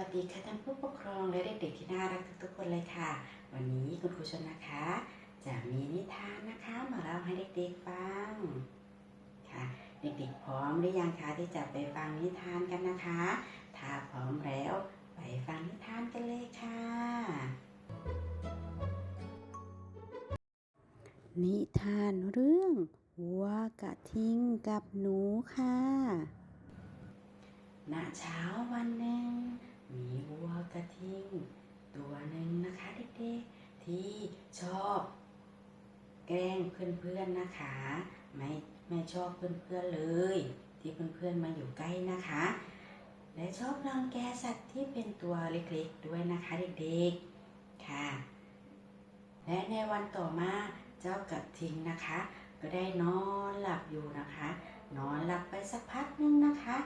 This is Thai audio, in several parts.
วัสดีค่ะท่านผู้ปกครองและเด็กๆที่น่ารักทุกๆคนเลยค่ะ วันนี้คุณครูชนนะคะ จะมีนิทานนะคะมาเล่าให้เด็กๆฟังค่ะ เด็กๆพร้อมหรือยังคะที่จะไปฟังนิทานกันนะคะ ถ้าพร้อมแล้วไปฟังนิทานกันเลยค่ะ นิทานเรื่องวัวกระทิงกับหนูค่ะณเช้าวันหนึ่ง มีวัวกระทิงตัวหนึ่งนะคะเด็กๆที่ชอบ แกล้งเพื่อนๆนะคะ ไม่ไม่ชอบเพื่อนๆเลย ที่เพื่อนๆมาอยู่ใกล้นะคะ และชอบรังแกสัตว์ที่เป็นตัวเล็กๆด้วยนะคะเด็กๆค่ะ และในวันต่อมาเจ้ากระทิงนะคะ ก็ได้นอนหลับอยู่นะคะ นอนหลับไปสักพักหนึงนะคะ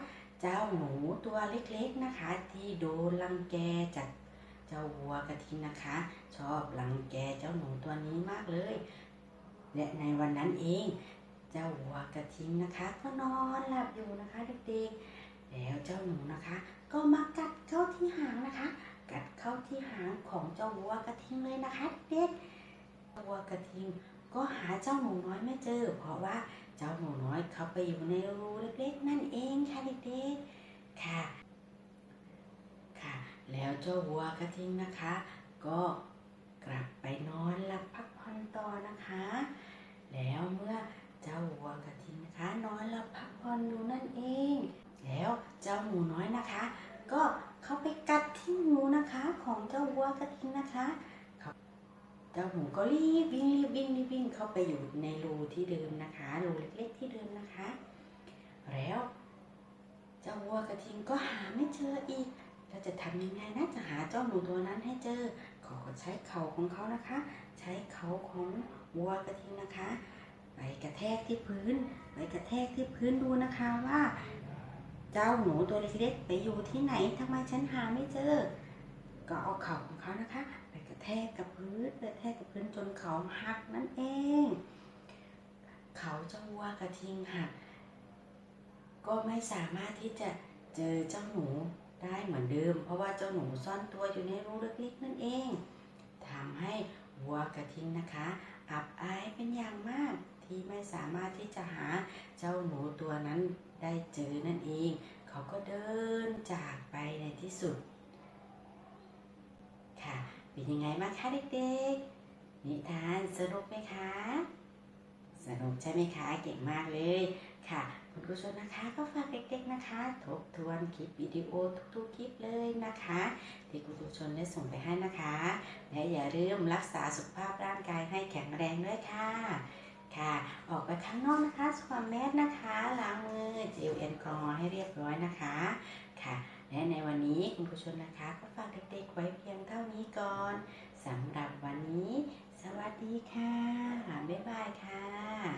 เจ้าหนูตัวเล็กๆนะคะ ที่โดนรังแกจากเจ้าวัวกระทิงนะคะ ชอบรังแกเจ้าหนูตัวนี้มากเลย และในวันนั้นเอง เจ้าวัวกระทิงนะคะก็นอนหลับอยู่นะคะเด็กๆ แล้วเจ้าหนูนะคะ ก็มากัดเข้าที่หางนะคะ กัดเข้าที่หางของเจ้าวัวกระทิงเลยนะคะเด็กๆวัวกระทิงก็หาเจ้าหนูน้อยไม่เจอ เพราะว่า เจ้าหนูน้อยเขาไปอยู่ในรูเล็กๆนั่นเองค่ะเด็กๆค่ะ ค่ะ แล้วเจ้าวัวกระทิงนะคะ ก็กลับไปนอนหลับพักผ่อนต่อนะคะ แล้วเมื่อเจ้าวัวกระทิงนะคะ นอนหลับพักผ่อนอยู่นั่นเอง แล้วเจ้าหมูน้อยนะคะ ก็เข้าไปกัดที่หูนะคะ ของเจ้าวัวกระทิงนะคะ เจ้าหมูก็รีบวิ่งรีบวิ่งรีบวิ่ง เข้าไปอยู่ในรูที่เดิมนะคะ รูเล็กๆที่เดิมนะคะ แล้วเจ้าวัวกระทิงก็หาไม่เจออีกเราจะทำยังไงนะจะหาเจ้าหนูตัวนั้นให้เจอเขาก็ใช้เข่าของเขานะคะ ใช้เข่าของวัวกระทิงนะคะไปกระแทกที่พื้นไปกระแทกที่พื้นดูนะคะว่า เจ้าหนูตัวเล็กๆไปอยู่ที่ไหนทำไมฉันหาไม่เจอ ก็เอาเข่าของเขานะคะ ไปกระแทกกับพื้นกร เขาหักนั่นเอง เขาเจ้าวัวกระทิงหัก ก็ไม่สามารถที่จะเจอเจ้าหนูได้เหมือนเดิม เพราะว่าเจ้าหนูซ่อนตัวอยู่ในรูเล็กๆนั่นเองทำให้วัวกระทิงนะคะ อับอายเป็นอย่างมากที่ไม่สามารถที่จะหาเจ้าหนูตัวนั้นได้เจอนั่นเอง เขาก็เดินจากไปในที่สุด ค่ะ เป็นยังไงบ้างคะเด็กๆ นิทานสนุกไหมคะ สนุกใช่ไหมคะ เก่งมากเลยค่ะ คุณผู้ชมนะคะก็ฝากเด็กๆนะคะ ทบทวนคลิปวิดีโอทุกๆคลิปเลยนะคะ ที่คุณผู้ชมได้ส่งไปให้นะคะ และอย่าลืมรักษาสุขภาพร่างกายให้แข็งแรงด้วยค่ะค่ะ ออกไปข้างนอกนะคะสวมแมสนะคะ ล้างมือเจลแอลกอฮอล์ให้เรียบร้อยนะคะ ค่ะ และในวันนี้คุณผู้ชมนะคะ ก็ฝากเด็กๆไว้เพียงเท่านี้ก่อนสำหรับวันนี้ สวัสดีค่ะ บ๊ายบายค่ะ